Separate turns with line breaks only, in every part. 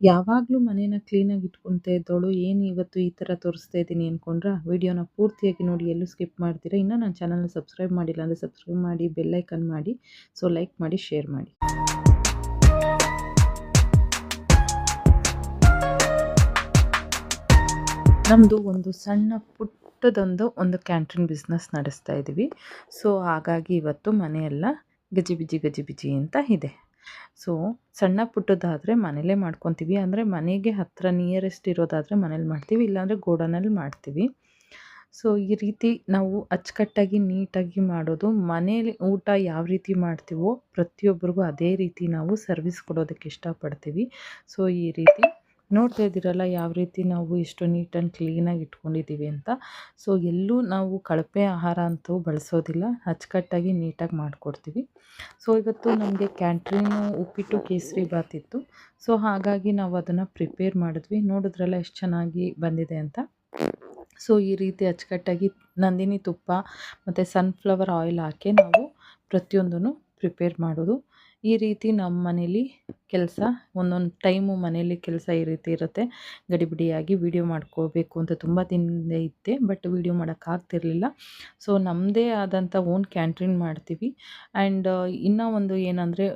ಯಾವಾಗಲೂ ಮನೇನ ಕ್ಲೀನಾಗಿ ಇಟ್ಕೊತಾ ಇದ್ದವಳು ಏನು ಇವತ್ತು ಈ ಥರ ತೋರಿಸ್ತಾ ಇದ್ದೀನಿ ಅಂದ್ಕೊಂಡ್ರೆ ವಿಡಿಯೋನ ಪೂರ್ತಿಯಾಗಿ ನೋಡಿ, ಎಲ್ಲೂ ಸ್ಕಿಪ್ ಮಾಡ್ತೀರಾ? ಇನ್ನೂ ನನ್ನ ಚಾನಲ್ನ ಸಬ್ಸ್ಕ್ರೈಬ್ ಮಾಡಿಲ್ಲ ಅಂದರೆ ಸಬ್ಸ್ಕ್ರೈಬ್ ಮಾಡಿ ಬೆಲ್ಲೈಕನ್ ಮಾಡಿ ಸೊ ಲೈಕ್ ಮಾಡಿ ಶೇರ್ ಮಾಡಿ. ನಮ್ಮದು ಒಂದು ಸಣ್ಣ ಪುಟ್ಟದೊಂದು ಒಂದು ಕ್ಯಾಂಟೀನ್ ಬಿಸ್ನೆಸ್ ನಡೆಸ್ತಾ ಇದ್ದೀವಿ ಸೊ ಹಾಗಾಗಿ ಇವತ್ತು ಮನೆಯೆಲ್ಲ ಗಜಿಬಿಜಿ ಗಜಿಬಿಜಿ ಅಂತ ಇದೆ. ಸೊ ಸಣ್ಣ ಪುಟ್ಟದಾದರೆ ಮನೇಲೇ ಮಾಡ್ಕೊತೀವಿ. ಅಂದರೆ ಮನೆಗೆ ಹತ್ತಿರ ನಿಯರೆಸ್ಟ್ ಇರೋದಾದರೆ ಮನೇಲಿ ಮಾಡ್ತೀವಿ. ಇಲ್ಲಾಂದರೆ ಗೋಡನಲ್ಲಿ ಮಾಡ್ತೀವಿ. ಸೊ ಈ ರೀತಿ ನಾವು ಅಚ್ಚುಕಟ್ಟಾಗಿ, ನೀಟಾಗಿ ಮಾಡೋದು, ಮನೇಲಿ ಊಟ ಯಾವ ರೀತಿ ಮಾಡ್ತೀವೋ ಪ್ರತಿಯೊಬ್ಬರಿಗೂ ಅದೇ ರೀತಿ ನಾವು ಸರ್ವಿಸ್ ಕೊಡೋದಕ್ಕೆ ಇಷ್ಟಪಡ್ತೀವಿ. ಸೊ ಈ ರೀತಿ ನೋಡ್ತಾ ಇದ್ದೀರಲ್ಲ ಯಾವ ರೀತಿ ನಾವು ಇಷ್ಟು ನೀಟ್ ಆ್ಯಂಡ್ ಕ್ಲೀನಾಗಿ ಇಟ್ಕೊಂಡಿದ್ದೀವಿ ಅಂತ. ಸೊ, ಎಲ್ಲೂ ನಾವು ಕಳಪೆ ಆಹಾರ ಅಂತೂ ಬಳಸೋದಿಲ್ಲ. ಅಚ್ಚುಕಟ್ಟಾಗಿ ನೀಟಾಗಿ ಮಾಡಿಕೊಡ್ತೀವಿ. ಸೊ, ಇವತ್ತು ನಮಗೆ ಕ್ಯಾಂಟ್ರೀನು ಉಪ್ಪಿಟ್ಟು ಕೇಸರಿ ಬಾತ್ ಇತ್ತು ಸೊ, ಹಾಗಾಗಿ ನಾವು ಅದನ್ನು ಪ್ರಿಪೇರ್ ಮಾಡಿದ್ವಿ. ನೋಡಿದ್ರಲ್ಲ ಎಷ್ಟು ಚೆನ್ನಾಗಿ ಬಂದಿದೆ ಅಂತ. ಸೊ, ಈ ರೀತಿ ಅಚ್ಚುಕಟ್ಟಾಗಿ ನಂದಿನಿ ತುಪ್ಪ ಮತ್ತು ಸನ್ಫ್ಲವರ್ ಆಯಿಲ್ ಹಾಕಿ ನಾವು ಪ್ರತಿಯೊಂದನ್ನು ಪ್ರಿಪೇರ್ ಮಾಡೋದು. ಈ ರೀತಿ ನಮ್ಮ ಮನೇಲಿ ಕೆಲಸ, ಒಂದೊಂದು ಟೈಮು ಮನೇಲಿ ಕೆಲಸ ಈ ರೀತಿ ಇರುತ್ತೆ. ಗಡಿಬಿಡಿಯಾಗಿ ವೀಡಿಯೋ ಮಾಡ್ಕೋಬೇಕು ಅಂತ ತುಂಬ ದಿನದಿಂದ ಇತ್ತೆ ಬಟ್ ವೀಡಿಯೋ ಮಾಡೋಕ್ಕಾಗ್ತಿರ್ಲಿಲ್ಲ ಸೊ ನಮ್ಮದೇ ಆದಂಥ ಓನ್ ಕ್ಯಾಂಟ್ರೀನ್ ಮಾಡ್ತೀವಿ. ಆ್ಯಂಡ್ ಇನ್ನೂ ಒಂದು ಏನಂದರೆ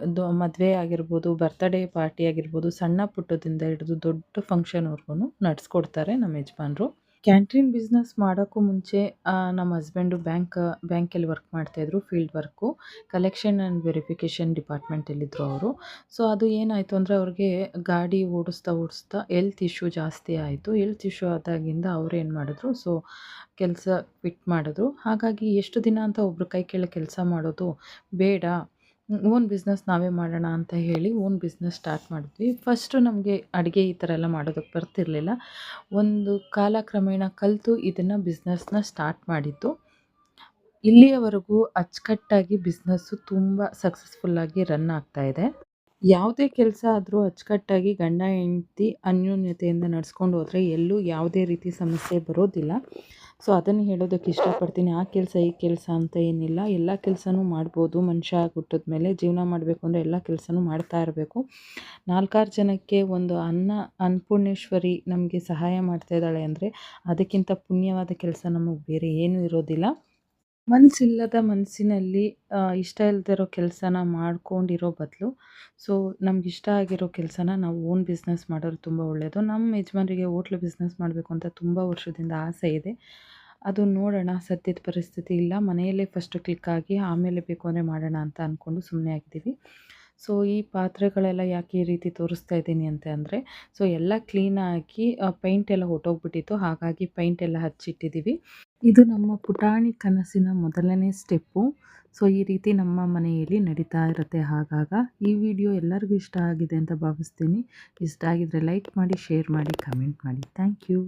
ಮದುವೆ ಆಗಿರ್ಬೋದು, ಬರ್ತ್ಡೇ ಪಾರ್ಟಿ ಆಗಿರ್ಬೋದು, ಸಣ್ಣ ಪುಟ್ಟದಿಂದ ಹಿಡಿದು ದೊಡ್ಡ ಫಂಕ್ಷನ್ವರೆಗೂ ನಡೆಸ್ಕೊಡ್ತಾರೆ ನಮ್ಮ ಯಜಮಾನ್ರು. ಕ್ಯಾಂಟೀನ್ ಬಿಸ್ನೆಸ್ ಮಾಡೋಕ್ಕೂ ಮುಂಚೆ ನಮ್ಮ ಹಸ್ಬೆಂಡು ಬ್ಯಾಂಕ್, ಬ್ಯಾಂಕಲ್ಲಿ ವರ್ಕ್ ಮಾಡ್ತಾಯಿದ್ರು field work. Collection and verification ಡಿಪಾರ್ಟ್ಮೆಂಟಲ್ಲಿದ್ದರು ಅವರು. ಸೊ, ಅದು ಏನಾಯಿತು ಅಂದರೆ ಅವ್ರಿಗೆ ಗಾಡಿ ಓಡಿಸ್ತಾ ಓಡಿಸ್ತಾ ಎಲ್ತ್ ಇಶ್ಯೂ ಜಾಸ್ತಿ ಆಯಿತು. ಹೆಲ್ತ್ ಇಶ್ಯೂ ಆದಾಗಿಂದ ಅವರು ಏನು ಮಾಡಿದ್ರು, ಸೊ, ಕೆಲಸ ಕ್ವಿಟ್ ಮಾಡಿದ್ರು. ಹಾಗಾಗಿ ಎಷ್ಟು ದಿನ ಅಂತ ಒಬ್ರು ಕೈ ಕೆಳಗೆ ಕೆಲಸ ಮಾಡೋದು ಬೇಡ. ಓನ್ ಬಿಸ್ನೆಸ್ ನಾವೇ ಮಾಡೋಣ ಅಂತ ಹೇಳಿ ಓನ್ ಬಿಸ್ನೆಸ್ ಸ್ಟಾರ್ಟ್ ಮಾಡಿದ್ವಿ. ಫಸ್ಟು ನಮಗೆ ಅಡುಗೆ ಈ ಥರ ಎಲ್ಲ ಮಾಡೋದಕ್ಕೆ ಬರ್ತಿರಲಿಲ್ಲ. ಒಂದು ಕಾಲಕ್ರಮೇಣ ಕಲಿತು ಇದನ್ನು ಬಿಸ್ನೆಸ್ನ ಸ್ಟಾರ್ಟ್ ಮಾಡಿದ್ದು. ಇಲ್ಲಿಯವರೆಗೂ ಅಚ್ಚುಕಟ್ಟಾಗಿ ಬಿಸ್ನೆಸ್ಸು ತುಂಬ ಸಕ್ಸಸ್ಫುಲ್ಲಾಗಿ ರನ್ ಆಗ್ತಾಯಿದೆ ಯಾವುದೇ ಕೆಲಸ ಆದರೂ ಅಚ್ಚುಕಟ್ಟಾಗಿ ಗಂಡ, ಹೆಂಡ್ತಿ ಅನ್ಯೋನ್ಯತೆಯಿಂದ ನಡೆಸ್ಕೊಂಡು ಹೋದರೆ ಎಲ್ಲೂ ಯಾವುದೇ ರೀತಿ ಸಮಸ್ಯೆ ಬರೋದಿಲ್ಲ. ಸೊ, ಅದನ್ನು ಹೇಳೋದಕ್ಕೆ ಇಷ್ಟಪಡ್ತೀನಿ. ಆ ಕೆಲಸ, ಈ ಕೆಲಸ ಅಂತ ಏನಿಲ್ಲ. ಎಲ್ಲ ಕೆಲಸನೂ ಮಾಡ್ಬೋದು. ಮನುಷ್ಯ ಹುಟ್ಟಿದ ಮೇಲೆ ಜೀವನ ಮಾಡಬೇಕು ಅಂದರೆ ಎಲ್ಲ ಕೆಲಸನೂ ಮಾಡ್ತಾ ಇರಬೇಕು. ನಾಲ್ಕಾರು ಜನಕ್ಕೆ ಒಂದು ಅನ್ನ, ಅನ್ನಪೂರ್ಣೇಶ್ವರಿ ನಮಗೆ ಸಹಾಯ ಮಾಡ್ತಾ ಇದ್ದಾಳೆ ಅಂದರೆ ಅದಕ್ಕಿಂತ ಪುಣ್ಯವಾದ ಕೆಲಸ ನಮಗೆ ಬೇರೆ ಏನೂ ಇರೋದಿಲ್ಲ. ಮನಸ್ಸಿಲ್ಲದ ಮನಸ್ಸಿನಲ್ಲಿ ಇಷ್ಟ ಇಲ್ಲದಿರೋ ಕೆಲಸನ ಮಾಡ್ಕೊಂಡಿರೋ ಬದಲು, ಸೊ ನಮ್ಗೆ ಇಷ್ಟ ಆಗಿರೋ ಕೆಲಸನ ನಾವು ಓನ್ ಬಿಸ್ನೆಸ್ ಮಾಡೋರು ತುಂಬ ಒಳ್ಳೆಯದು ನಮ್ಮ ಯಜಮಾನ್ರಿಗೆ ಹೋಟ್ಲು ಬಿಸ್ನೆಸ್ ಮಾಡಬೇಕು ಅಂತ ತುಂಬ ವರ್ಷದಿಂದ ಆಸೆ ಇದೆ. ಅದು ನೋಡೋಣ, ಸದ್ಯದ ಪರಿಸ್ಥಿತಿ ಇಲ್ಲ. ಮನೆಯಲ್ಲೇ ಫಸ್ಟು ಕ್ಲಿಕ್ ಆಗಿ ಆಮೇಲೆ ಬೇಕು ಅಂದರೆ ಮಾಡೋಣ ಅಂತ ಅಂದ್ಕೊಂಡು ಸುಮ್ಮನೆ ಆಗಿದ್ದೀವಿ. ಸೊ, ಈ ಪಾತ್ರೆಗಳೆಲ್ಲ ಯಾಕೆ ಈ ರೀತಿ ತೋರಿಸ್ತಾ ಇದ್ದೀನಿ ಅಂತ ಅಂದರೆ, ಸೊ, ಎಲ್ಲ ಕ್ಲೀನಾಗಿ ಪೈಂಟ್ ಎಲ್ಲ ಹೊಟ್ಟೋಗ್ಬಿಟ್ಟಿತ್ತು ಹಾಗಾಗಿ ಪೈಂಟ್ ಎಲ್ಲ ಹಚ್ಚಿಟ್ಟಿದ್ದೀವಿ. ಇದು ನಮ್ಮ ಪುಟಾಣಿ ಕನಸಿನ ಮೊದಲನೇ ಸ್ಟೆಪ್ಪು. ಸೊ, ಈ ರೀತಿ ನಮ್ಮ ಮನೆಯಲ್ಲಿ ನಡೀತಾ ಇರುತ್ತೆ ಹಾಗಾಗ. ಈ ವಿಡಿಯೋ ಎಲ್ಲರಿಗೂ ಇಷ್ಟ ಆಗಿದೆ ಅಂತ ಭಾವಿಸ್ತೀನಿ. ಇಷ್ಟ ಆಗಿದ್ರೆ ಲೈಕ್ ಮಾಡಿ, ಶೇರ್ ಮಾಡಿ, ಕಮೆಂಟ್ ಮಾಡಿ. Thank you.